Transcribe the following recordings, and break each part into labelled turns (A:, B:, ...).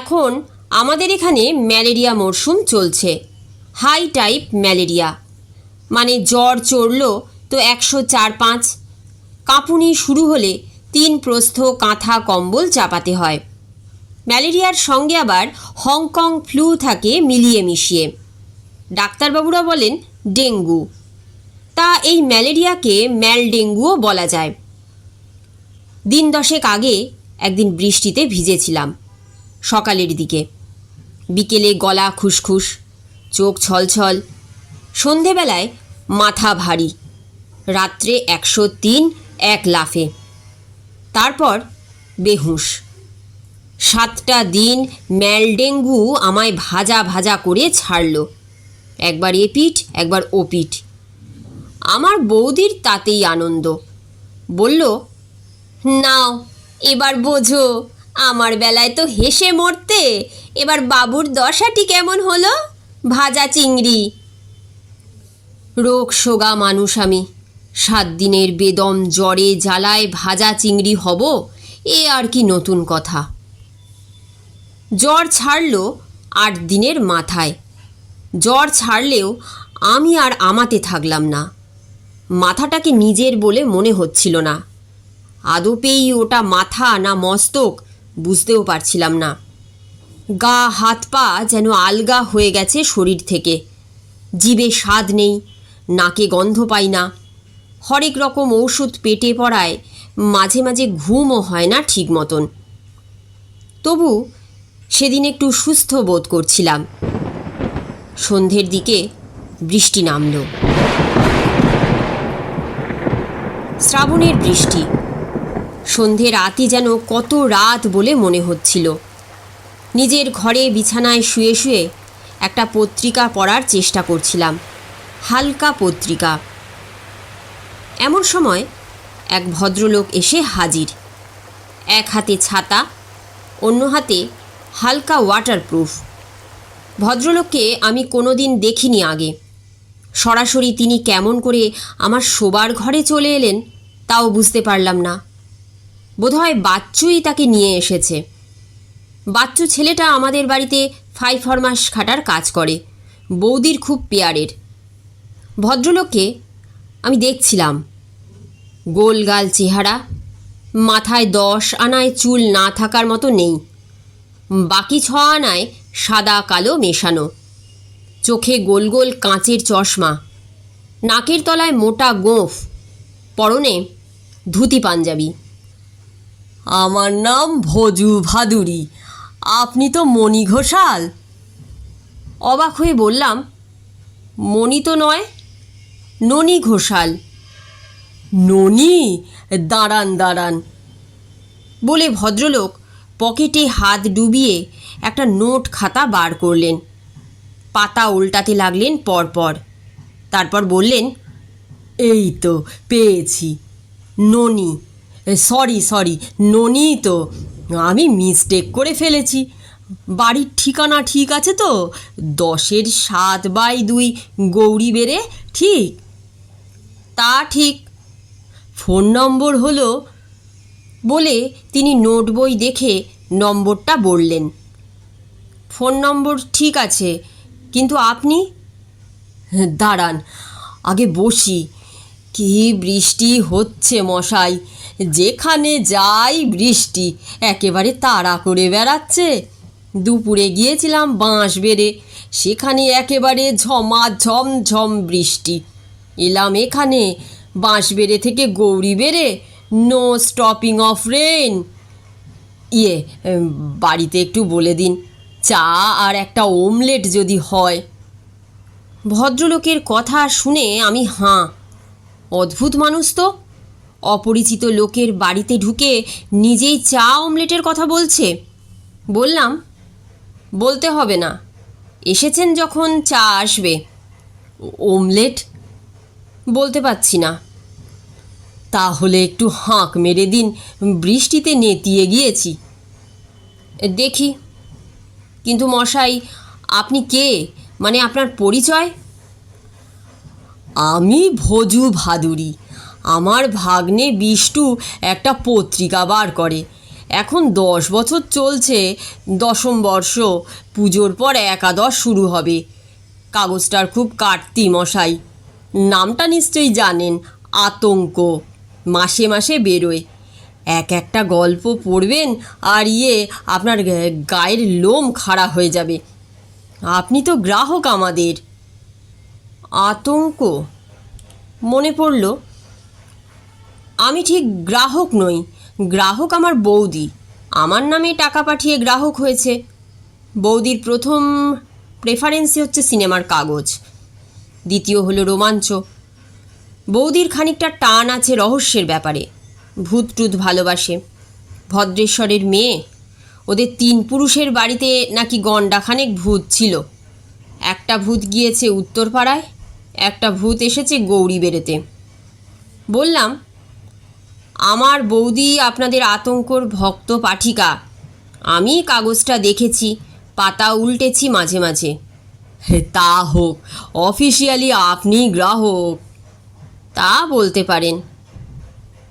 A: এখন আমাদের এখানে ম্যালেরিয়া মরশুম চলছে। High type malaria. মানে জ্বর চড়ল তো একশো চার পাঁচ। কাঁপুনি শুরু হলে তিন প্রস্থ কাঁথা কম্বল চাপাতে হয়। ম্যালেরিয়ার সঙ্গে আবার হংকং ফ্লু থাকে মিলিয়ে মিশিয়ে। ডাক্তারবাবুরা বলেন ডেঙ্গু। তা এই ম্যালেরিয়াকে ম্যাল ডেঙ্গুও বলা যায়। দিন দশেক আগে একদিন বৃষ্টিতে ভিজেছিলাম। সকালের দিকে। বিকেলে গলা খুসখুস চোখ ছলছল। সন্ধেবেলায় মাথা ভারী। রাত্রে একশো তিন, এক লাফে। তারপর বেহুশ। সাতটা দিন ম্যালডেঙ্গু আমায় ভাজা ভাজা করে ছাড়ল। একবার এপিঠ, একবার ওপিঠ। আমার বৌদির তাতেই আনন্দ। বলল, নাও, এবার বোঝো। আমার বেলায় তো হেসে মরতে। এবার বাবুর দশাটি কেমন হলো? ভাজা চিংড়ি। রোগ সোগা মানুষ আমি। সাত দিনের বেদম জ্বরে জ্বালায় ভাজা চিংড়ি হব, এ আর কি নতুন কথা। জ্বর ছাড়ল আট দিনের মাথায়। জ্বর ছাড়লেও আমি আর আমাতে থাকলাম না। মাথাটাকে নিজের বলে মনে হচ্ছিল না। আদপেই ওটা মাথা না মস্তক বুঝতেও পারছিলাম না। গা, হাত, পা যেন আলগা হয়ে গেছে শরীর থেকে। জিভে স্বাদ নেই, নাকে গন্ধ পাই না। হরেক রকম ঔষধ পেটে পড়ায় মাঝে মাঝে ঘুমও হয় না ঠিক মতন। তবু সেদিন একটু সুস্থ বোধ করছিলাম। সন্ধ্যের দিকে বৃষ্টি নামল। শ্রাবণের বৃষ্টি। সন্ধ্যে রাতই যেন কত রাত বলে মনে হচ্ছিল। নিজের ঘরে বিছানায় শুয়ে শুয়ে একটা পত্রিকা পড়ার চেষ্টা করছিলাম, হালকা পত্রিকা। এমন সময় এক ভদ্রলোক এসে হাজির। এক হাতে ছাতা, অন্য হাতে হালকা ওয়াটারপ্রুফ ভদ্রলোককে আমি কোনোদিন দেখিনি আগে। সরাসরি তিনি কেমন করে আমার শোবার ঘরে চলে এলেন, তাও বুঝতে পারলাম না। বোধহয় বাচ্চুই তাকে নিয়ে এসেছে। বাচ্চু ছেলেটা আমাদের বাড়িতে ফাই ফরমাস খাটার কাজ করে। বৌদির খুব পেয়ারের। ভদ্রলোককে আমি দেখছিলাম। গোলগাল চেহারা, মাথায় দশ আনায় চুল না থাকার মতো নেই। বাকি ছ আনায় সাদা, কালো মেশানো। চোখে গোল গোল কাঁচের চশমা। নাকের তলায় মোটা গোঁফ। পরনে ধুতি পাঞ্জাবি।
B: আমার নাম ভজু ভাদুরী। আপনি তো মণি ঘোষাল।
A: অবাক হয়ে বললাম, মণি তো নয়, ননি ঘোষাল।
B: ননি? দাঁড়ান দাঁড়ান।
A: বলে ভদ্রলোক পকেটে হাত ডুবিয়ে একটা নোট খাতা বার করলেন। পাতা উল্টাতে লাগলেন পরপর। তারপর বললেন,
B: এই তো, পেয়েছি। ননি। সরি সরি ননি তো, আমি মিস্টেক করে ফেলেছি। বাড়ির ঠিকানা ঠিক আছে তো? দশের সাত বাই দুই গৌরী বেড়ে, ঠিক?
A: তা ঠিক।
B: ফোন নম্বর হলো
A: বলে তিনি নোট বই দেখে নম্বরটা বললেন। ফোন নম্বর ঠিক আছে, কিন্তু আপনি?
B: দাঁড়ান, আগে বসি। কি বৃষ্টি হচ্ছে মশাই? যেখানে যাই বৃষ্টি, একেবারে তাড়া করে বেড়াচ্ছে। দুপুরে গিয়েছিলাম বাঁশ বেড়ে, সেখানে একেবারে ঝমা ঝম বৃষ্টি। এলাম এখানে, বাঁশ বেড়ে থেকে গৌরী বেড়ে নো স্টপিং অফ রেন ইয়ে বাড়িতে একটু বলে দিন, চা আর একটা ওমলেট যদি হয়।
A: ভদ্রলোকের কথা শুনে আমি হাঁ অদ্ভুত মানুষ তো। অপরিচিত লোকের বাড়িতে ঢুকে নিজেই চা অমলেটের কথা বলছে। বললাম, বলতে হবে না। এসেছেন যখন চা আসবে।
B: ওমলেট
A: বলতে পারছি না।
B: তাহলে একটু হাঁক মেরে দিন, বৃষ্টিতে নেতিয়ে গিয়েছি।
A: দেখি। কিন্তু মশাই, আপনি কে? মানে আপনার পরিচয়?
B: আমি ভজু ভাদুরী। আমার ভাগ্নে বিষ্টু একটা পত্রিকা বার করে। এখন দশ বছর চলছে, দশম বর্ষ, পুজোর পর একাদশ শুরু হবে। কাগজটার খুব কাটতি মশাই। নামটা নিশ্চয়ই জানেন, আতঙ্ক। মাসে মাসে বেরোয়। এক একটা গল্প পড়বেন আর ইয়ে আপনার গায়ের লোম খাড়া হয়ে যাবে। আপনি তো গ্রাহক আমাদের। আতঙ্ক। মনে পড়ল, আমি ঠিক গ্রাহক নই। গ্রাহক আমার বৌদি। আমার নামে টাকা পাঠিয়ে গ্রাহক হয়েছে। বৌদির প্রথম প্রেফারেন্সই হচ্ছে সিনেমার কাগজ। দ্বিতীয় হলো রোমাঞ্চ। বৌদির খানিকটা টান আছে রহস্যের ব্যাপারে। ভূত টুত ভালোবাসে। ভদ্রেশ্বরের মেয়ে। ওদের তিন পুরুষের বাড়িতে নাকি গন্ডাখানেক ভূত ছিল। একটা ভূত গিয়েছে উত্তরপাড়ায় একটা ভূত এসেছে গৌরী বেড়েতে। বললাম, আমার বৌদি আপনাদের আতঙ্কর ভক্ত পাঠিকা। আমি কাগজটা দেখেছি, পাতা উল্টেছি মাঝে মাঝে। তা হোক, অফিসিয়ালি আপনি গ্রাহক। তা বলতে পারেন।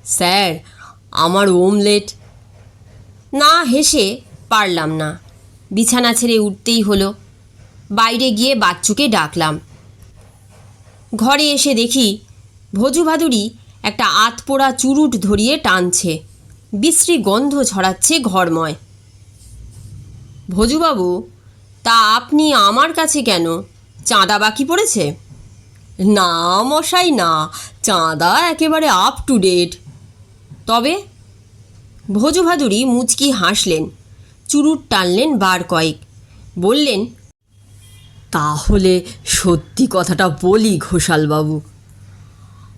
B: স্যার, আমার ওমলেট না হেসে পারলাম না। বিছানা ছেড়ে উঠতেই হলো। বাইরে গিয়ে বাচ্চুকে ডাকলাম। ঘরে এসে দেখি ভজু ভাদুড়ি একটা আতপোড়া চুরুট ধরিয়ে টানছে। বিশ্রী গন্ধ ছড়াচ্ছে ঘরময়। ভজুবাবু, তা আপনি আমার কাছে কেন? চাঁদা বাকি পড়েছে? না মশাই, না, চাঁদা একেবারে আপ টু ডেট তবে ভোজ ভাদুরী মুচকি হাসলেন। চুরুট টানলেন বার কয়েক। বললেন তাহলে সত্যি কথাটা বলি ঘোষালবাবু।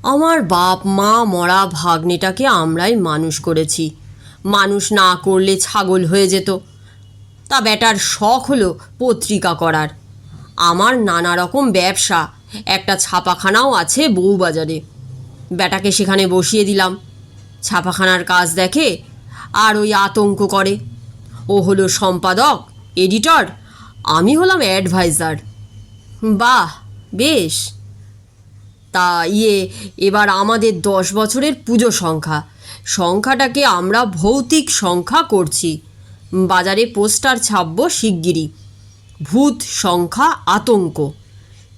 B: আমার বাপ, মা, মরা ভাগ্নেটাকে আমরাই মানুষ করেছি। মানুষ না করলে ছাগল হয়ে যেত। তা বেটার শখ হলো পত্রিকা করার। আমার নানা রকম ব্যবসা, একটা ছাপাখানাও আছে বউবাজারে। বেটাকে সেখানে বসিয়ে দিলাম। ছাপাখানার কাজ দেখে আর ওই আতঙ্ক করে। ও হলো সম্পাদক, এডিটর আমি হলাম অ্যাডভাইজার। বাহ, বেশ। তা ইয়ে এবার আমাদের দশ বছরের পুজো সংখ্যা। সংখ্যাটাকে আমরা ভৌতিক সংখ্যা করছি। বাজারে পোস্টার ছাপব শিগগিরই। ভূত সংখ্যা আতঙ্ক।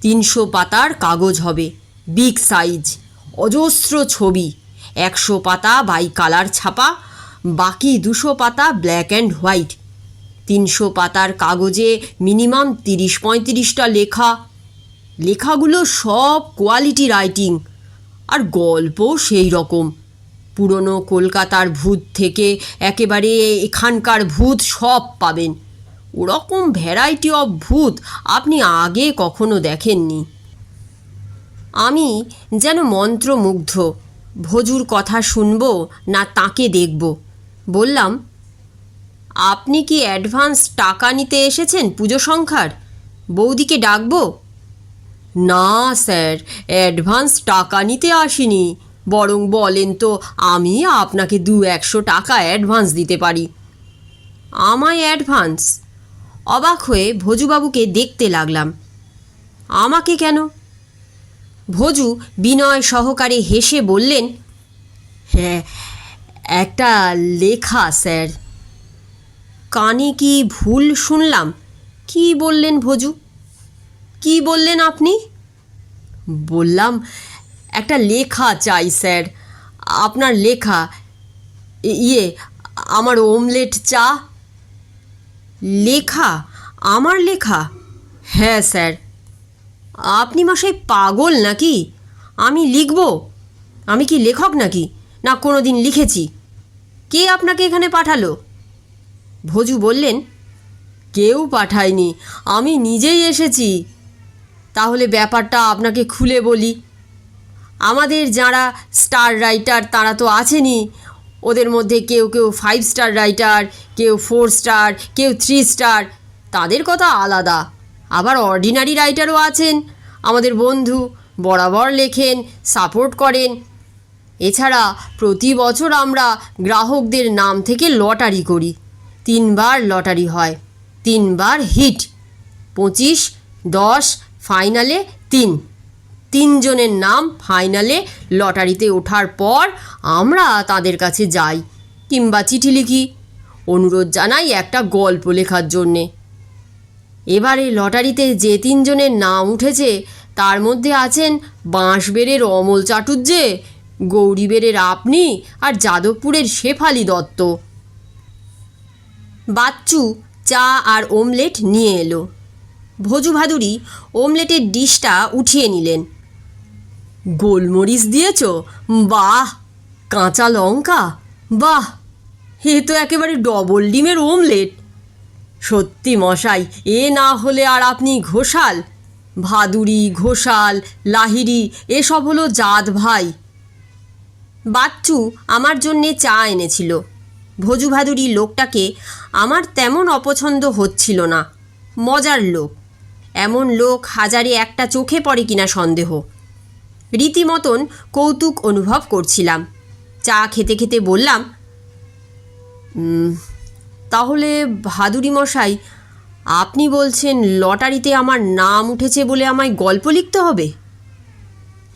B: তিনশো পাতার কাগজ হবে, বিগ সাইজ, অজস্র ছবি, একশো পাতা বাই কালার ছাপা, বাকি দুশো পাতা ব্ল্যাক অ্যান্ড হোয়াইট। তিনশো পাতার কাগজে মিনিমাম তিরিশ পঁয়ত্রিশটা লেখা। লেখাগুলো সব কোয়ালিটি রাইটিং, আর গল্পও সেই রকম। পুরনো কলকাতার ভূত থেকে একেবারে এখানকার ভূত সব পাবেন। ওরকম ভ্যারাইটি অফ ভূত আপনি আগে কখনো দেখেননি। আমি যেন মন্ত্রমুগ্ধ, ভজুর কথা শুনব না তাকে দেখব। বললাম আপনি কি অ্যাডভান্স টাকা নিতে এসেছেন পুজো সংখ্যার? বৌদিকে ডাকবো? না, স্যার, অ্যাডভান্স টাকা নিতে আসিনি। বরং বলেন তো, আমি আপনাকে দু একশো টাকা অ্যাডভান্স দিতে পারি। আমায় অ্যাডভান্স? অবাক হয়ে ভজুবাবুকে দেখতে লাগলাম। আমাকে কেন? ভজু বিনয় সহকারে হেসে বললেন হ্যাঁ একটা লেখা, স্যার। কানে কি ভুল শুনলাম? কি বললেন ভজু? কি বললেন আপনি? বললাম, একটা লেখা চাই স্যার। আপনার লেখা ইয়ে আমার ওমলেট চা। লেখা? আমার লেখা? হ্যাঁ স্যার। আপনি মশাই পাগল নাকি? আমি লিখব? আমি কি লেখক নাকি? না কোনো দিন লিখেছি। কে আপনাকে এখানে পাঠালো? ভজু বললেন, কেউ পাঠায়নি, আমি নিজেই এসেছি। তাহলে ব্যাপারটা আপনাকে খুলে বলি। আমাদের যারা স্টার রাইটার, তারা তো আছেনই। ওদের মধ্যে কেউ কেউ ফাইভ স্টার রাইটার, কেউ ফোর স্টার, কেউ থ্রি স্টার। তাদের কথা আলাদা। আবার অর্ডিনারি রাইটারও আছেন। আমাদের বন্ধু বরাবর লেখেন, সাপোর্ট করেন। এছাড়া প্রতি বছর আমরা গ্রাহকদের নাম থেকে লটারি করি। তিনবার লটারি হয়। তিনবার হিট। পঁচিশ, দশ, ফাইনালে তিন। তিনজনের নাম ফাইনালে লটারিতে ওঠার পর আমরা তাদের কাছে যাই কিংবা চিঠি লিখি। অনুরোধ জানাই একটা গল্প লেখার জন্যে। এবারে লটারিতে যে তিনজনের নাম উঠেছে, তার মধ্যে আছেন বাঁশবেড়ের অমল চাটুর্যে গৌরীবেড়ের আপনি আর যাদবপুরের শেফালি দত্ত।
A: বাচ্চু, চা আর ওমলেট নিয়ে এলো। ভোজু ভাদুরি ওমলেটের ডিশটা উঠিয়ে নিলেন।
B: গোলমরিচ দিয়েছ? বাহ, কাঁচা লঙ্কা? বাহ, এ তো একেবারে ডবল ডিমের ওমলেট সত্যি মশাই, এ না হলে আর আপনি ঘোষাল। ভাদুরি, ঘোষাল লাহিরি এসব হলো জাত ভাই।
A: বাচ্চু আমার জন্যে চা এনেছিল। ভোজু ভাদুরি লোকটাকে আমার তেমন অপছন্দ হচ্ছিল না। মজার লোক। এমন লোক হাজারে একটা চোখে পড়ে কিনা সন্দেহ। রীতিমতন কৌতুক অনুভব করছিলাম। চা খেতে খেতে বললাম তাহলে ভাদুরি মশাই, আপনি বলছেন লটারিতে আমার নাম উঠেছে বলে আমায় গল্প লিখতে হবে?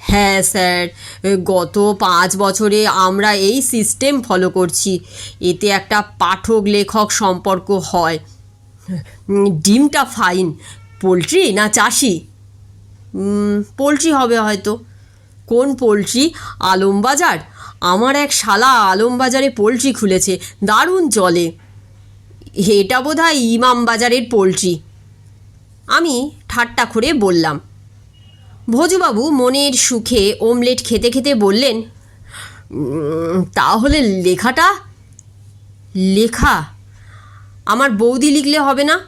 B: হ্যাঁ স্যার গত পাঁচ বছরে আমরা এই সিস্টেম ফলো করছি। এতে একটা পাঠক লেখক সম্পর্ক হয়। ডিমটা ফাইন পোলট্রি না চাষি?
A: পোলট্রি হবে হয়তো।
B: কোন পোলট্রি? আলমবাজার? আমার এক শালা আলমবাজারে পোলট্রি খুলেছে, দারুণ চলে এটা বোধহয় ইমাম বাজারের পোলট্রি।
A: আমি ঠাট্টা করে বললাম। ভোজুবাবু মনের সুখে ওমলেট খেতে খেতে বললেন
B: তাহলে লেখাটা?
A: লেখা? আমার বৌদি লিখলে হবে না?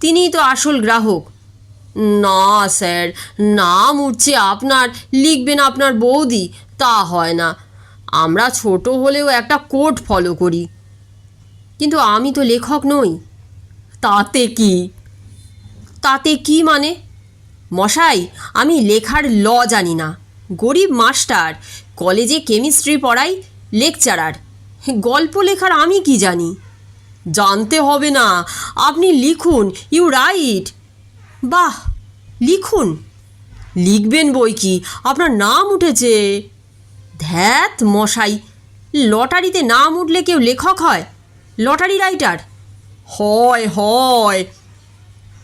A: তিনিই তো আসল গ্রাহক।
B: না, স্যার, নাম উঠছে আপনার, লিখবেন আপনার বৌদি, তা হয় না। আমরা ছোট হলেও একটা কোড ফলো করি।
A: কিন্তু আমি তো লেখক নই।
B: তাতে কি?
A: তাতে কি মানে? মশাই, আমি লেখার ল জানি না। গরিব মাস্টার, কলেজে কেমিস্ট্রি পড়াই, লেকচারার। গল্প লেখার আমি কি জানি?
B: জানতে হবে না, আপনি লিখুন, ইউ রাইট।
A: বাহ, লিখুন।
B: লিখবেন বই কি? আপনার নাম উঠেছে।
A: ধ্যাত মশাই, লটারিতে নাম উঠলে কেউ লেখক হয়? Lottery writer?
B: হয় হয়।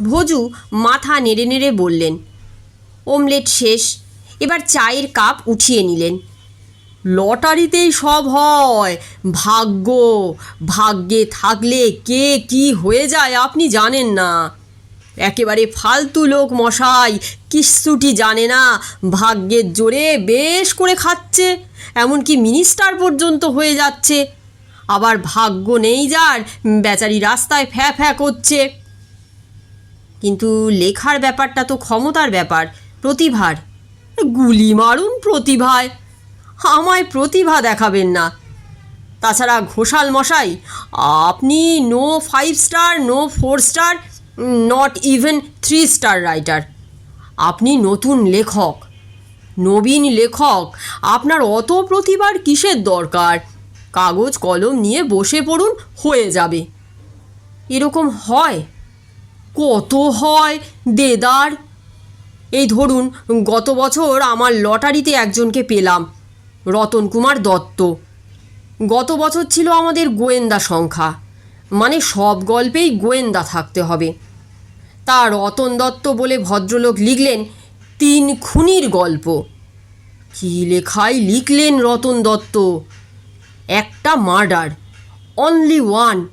A: ভোজু মাথা নেড়ে নেড়ে বললেন ওমলেট শেষ, এবার চায়ের কাপ উঠিয়ে নিলেন।
B: লটারিতেই সব হয়, ভাগ্য, ভাগ্যে থাকলে কে কি হয়ে যায় আপনি জানেন না। একেবারে ফালতু লোক মশাই কিচ্ছুটি জানে না, ভাগ্যের জোরে বেশ করে খাচ্ছে, এমনকি মিনিস্টার পর্যন্ত হয়ে যাচ্ছে। আবার ভাগ্য নেই যার, বেচারি রাস্তায় ফ্যা ফ্যা করছে।
A: কিন্তু লেখার ব্যাপারটা তো ক্ষমতার ব্যাপার, প্রতিভার।
B: গুলি মারুন প্রতিভায়। আমায় প্রতিভা দেখাবেন না। তাছাড়া ঘোষাল মশাই, আপনি no five star no four star not even three star writer আপনি নতুন লেখক, নবীন লেখক, আপনার অত প্রতিভার কিসের দরকার? কাগজ কলম নিয়ে বসে পড়ুন, হয়ে যাবে।
A: এরকম হয়।
B: কত হয়? দেদার। এই ধরুন, গত বছর আমার লটারিতে একজনকে পেলাম রতন কুমার দত্ত। গত বছর ছিল আমাদের গোয়েন্দা সংখ্যা মানে সব গল্পেই গোয়েন্দা থাকতে হবে। তা রতন দত্ত বলে ভদ্রলোক লিখলেন, তিন খুনির গল্প। কী লেখায় লিখলেন রতন দত্ত? একটা মার্ডার অনলি ওয়ান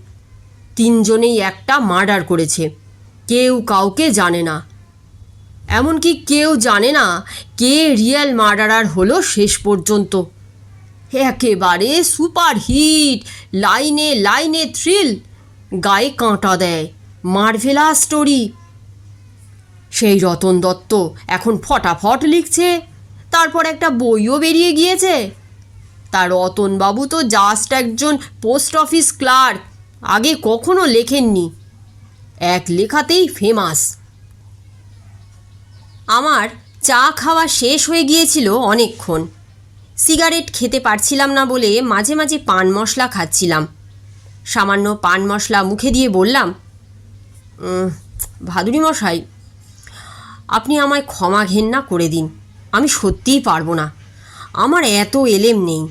B: তিনজনেই একটা মার্ডার করেছে। কেউ কাউকে জানে না। এমনকি কেউ জানে না কে রিয়েল মার্ডারার হলো শেষ পর্যন্ত। একেবারে সুপার হিট, লাইনে লাইনে থ্রিল, গায়ে কাঁটা দেয় মার্ভেলা স্টোরি। সেই রতন দত্ত এখন ফটাফট লিখছে, তারপর একটা বইও বেরিয়ে গিয়েছে। তার রতনবাবু তো জাস্ট একজন পোস্ট অফিস ক্লার্ক, আগে কখনো লেখেননি। এক লেখাতেই ফেমাস
A: আমার চা খাওয়া শেষ হয়ে গিয়েছিল অনেকক্ষণ। সিগারেট খেতে পারছিলাম না বলে মাঝে মাঝে পান মশলা খাচ্ছিলাম। সামান্য পান মশলা মুখে দিয়ে বললাম "উম, ভাদুরী মশাই আপনি আমায় ক্ষমা ঘেন্না করে দিন। আমি সত্যিই পারব না। আমার এত এলেম নেই।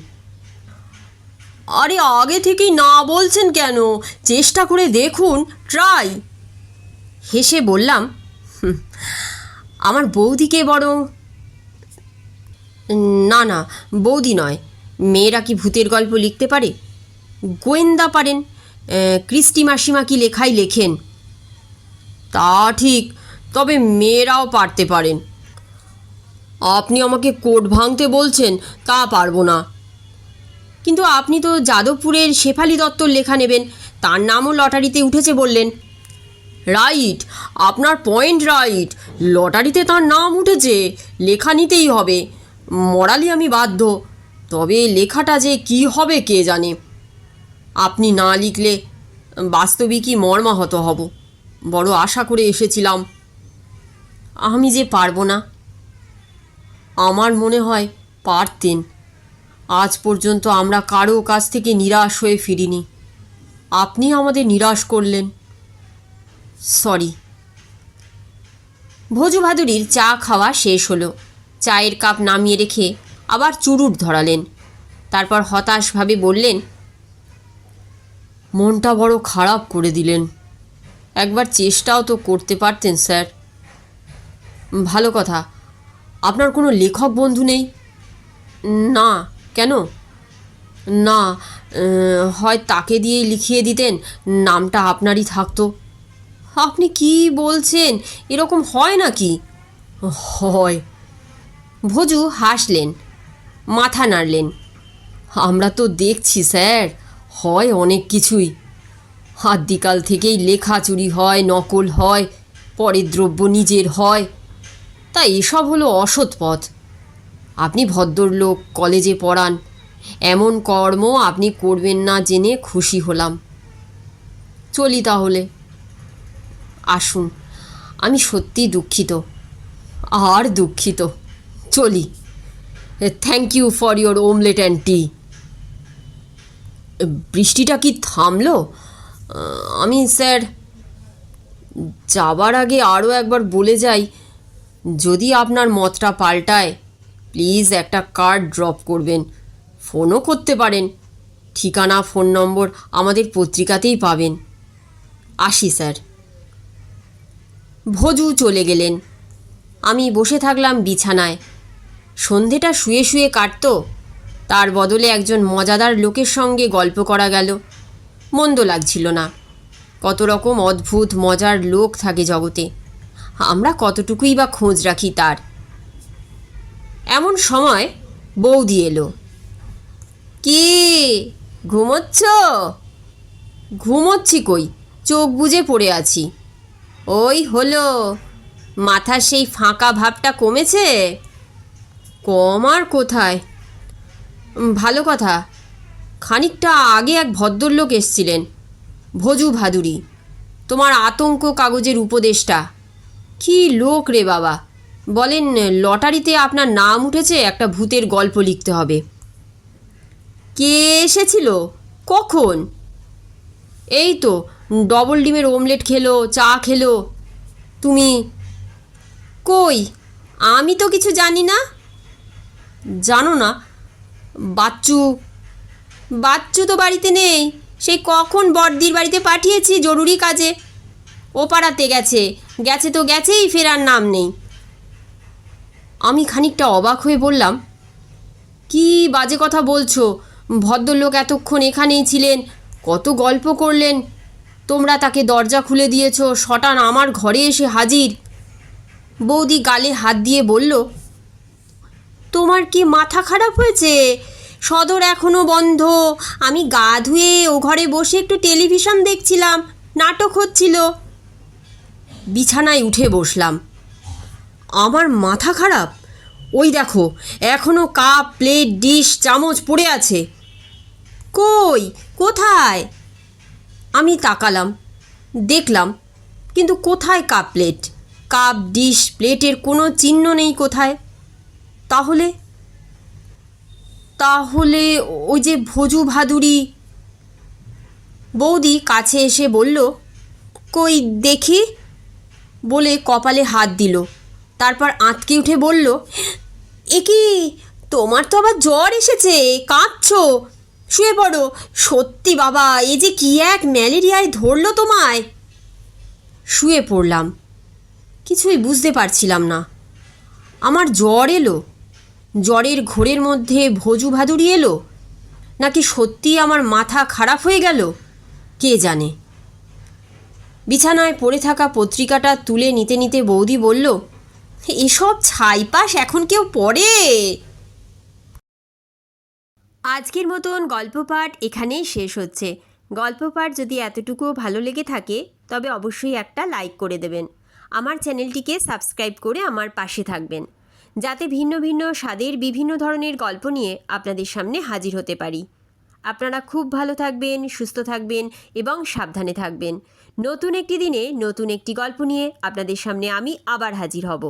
B: আরে আগে থেকেই না বলছেন কেন? চেষ্টা করে দেখুন ট্রাই
A: হেসে বললাম "হুম, আমার বৌদিকে বরং না না বৌদি নয়। মেয়েরা কি ভূতের গল্প লিখতে পারে? গোয়েন্দা পারেন ক্রিস্টি মাসিমা কি লেখাই লেখেন।
B: তা ঠিক তবে মেয়েরাও পারতে পারেন। আপনি আমাকে কোট ভাঙতে বলছেন তা পারব না।
A: কিন্তু আপনি তো যাদবপুরের শেফালি দত্তর লেখা নেবেন তার নামও লটারিতে উঠেছে বললেন।
B: রাইট আপনার পয়েন্ট রাইট লটারিতে তার নাম উঠেছে। লেখা নিতেই হবে। মরালি আমি বাধ্য। তবে লেখাটা যে কি হবে কে জানে? আপনি না লিখলে বাস্তবিকই মর্মাহত হব। বড় আশা করে এসেছিলাম।
A: আমি যে পারব না।
B: আমার মনে হয় পারতেন। আজ পর্যন্ত আমরা কারও কাছ থেকে নিরাশ হয়ে ফিরিনি। আপনি আমাদের নিরাশ করলেন। সরি
A: ভোজু ভাদুরীর চা খাওয়া শেষ হলো। চায়ের কাপ নামিয়ে রেখে আবার চুরুট ধরালেন। তারপর হতাশভাবে বললেন,
B: মনটা বড় খারাপ করে দিলেন। একবার চেষ্টাও তো করতে পারতেন, স্যার। ভালো কথা, আপনার কোনো লেখক বন্ধু নেই? না, কেন? না হয় তাকে দিয়েই লিখিয়ে দিতেন, নামটা আপনারই থাকতো। আপনি কি বলছেন? এরকম হয় নাকি? হয়।
A: ভোজু হাসলেন, মাথা নাড়লেন।
B: আমরা তো দেখছি, স্যার, হয় অনেক কিছুই। আদ্যিকাল থেকেই লেখা চুরি হয়, নকল হয়, পরের দ্রব্য নিজের হয়। তা এসব হলো অসৎ পথ। আপনি ভদ্রলোক, কলেজে পড়ান। এমন কর্ম আপনি করবেন না জেনে খুশি হলাম। চলি তাহলে। আসুন। আমি সত্যি দুঃখিত, আর দুঃখিত। চলি। Thank you for your omelette and tea বৃষ্টিটা কি থামলো? আমি স্যার, যাবার আগে আরও একবার বলে যাই, যদি আপনার মতটা পাল্টায় প্লিজ একটা কার্ড ড্রপ করবেন। ফোনও করতে পারেন। ঠিকানা ফোন নম্বর আমাদের পত্রিকাতেই পাবেন। আসি, স্যার।
A: ভোজু চলে গেলেন। আমি বসে থাকলাম বিছানায়। সন্ধেটা শুয়ে শুয়ে কাটতো, তার বদলে একজন মজাদার লোকের সঙ্গে গল্প করা গেল। মন্দ লাগছিল না। কত রকম অদ্ভুত, মজার লোক থাকে জগতে। আমরা কতটুকুই বা খোঁজ রাখি তার। এমন সময় বৌদি এলো। কি? ঘুমোচ্ছ? ঘুমোচ্ছি কই? চোখ বুজে পড়ে আছি। ওই হলো। মাথার সেই ফাঁকা ভাবটা কমেছে? কম আর কোথায়? ভালো কথা। খানিকটা আগে এক ভদ্রলোক এসছিলেন, ভোজু ভাদুরী। তোমার আতঙ্ক কাগজের উপদেশটা কি লোক রে বাবা। বলেন, লটারিতে আপনার নাম উঠেছে, একটা ভূতের গল্প লিখতে হবে। কে এসেছিল? কখন? এই তো ডবল ডিমের ওমলেট খেলো, চা খেলো। তুমি কই? আমি তো কিছু জানি না। জানো না, বাচ্চু বাচ্চু তো বাড়িতে নেই। সেই কখন বড়দির বাড়িতে পাঠিয়েছি জরুরি কাজে? ও পাড়াতে গেছে। গেছে তো গেছেই, ফেরার নাম নেই। আমি খানিকটা অবাক হয়ে বললাম, কি বাজে কথা বলছো? ভদ্রলোক এতক্ষণ এখানেই ছিলেন, কত গল্প করলেন। তোমরা তাকে দরজা খুলে দিয়েছ, শটান আমার ঘরে এসে হাজির। বৌদি গালে হাত দিয়ে বলল, তোমার কি মাথা খারাপ হয়েছে? সদর এখনও বন্ধ। আমি গা ধুয়ে ও ঘরে বসে একটু টেলিভিশন দেখছিলাম, নাটক হচ্ছিল। বিছানায় উঠে বসলাম। আমার মাথা খারাপ? ওই দেখো এখনও কাপ, প্লেট, ডিশ, চামচ পড়ে আছে। কই? কোথায়? আমি তাকালাম, দেখলাম, কিন্তু কোথায় কাপ প্লেট? কাপ, ডিশ, প্লেটের কোনো চিহ্ন নেই কোথায়? তাহলে? তাহলে ওই যে ভোজু ভাদুরি। বৌদি কাছে এসে বলল, কই দেখি? বলে কপালে হাত দিল, তারপর আঁতকে উঠে বলল, এ কি, তোমার তো আবার জ্বর এসেছে কাঁদছো শুয়ে পড়ো। সত্যি বাবা, এ যে কি এক ম্যালেরিয়ায় ধরলো তোমায়। শুয়ে পড়লাম। কিছুই বুঝতে পারছিলাম না। আমার জ্বর এলো। জ্বরের ঘোরের মধ্যে ভোজু ভাদুরি এলো। নাকি সত্যি আমার মাথা খারাপ হয়ে গেল? কে জানে? বিছানায় পড়ে থাকা পত্রিকাটা তুলে নিতে নিতে বৌদি বলল, এসব ছাইপাশ এখন কেউ পড়ে? আজকের মতন গল্প পাঠ এখানেই শেষ হচ্ছে। গল্প পাঠ যদি এতটুকুও ভালো লেগে থাকে, তবে অবশ্যই একটা লাইক করে দেবেন। আমার চ্যানেলটিকে সাবস্ক্রাইব করে আমার পাশে থাকবেন। যাতে ভিন্ন ভিন্ন স্বাদের বিভিন্ন ধরনের গল্প নিয়ে আপনাদের সামনে হাজির হতে পারি। আপনারা খুব ভালো থাকবেন, সুস্থ থাকবেন এবং সাবধানে থাকবেন। নতুন একটি দিনে নতুন একটি গল্প নিয়ে আপনাদের সামনে আমি আবার হাজির হব।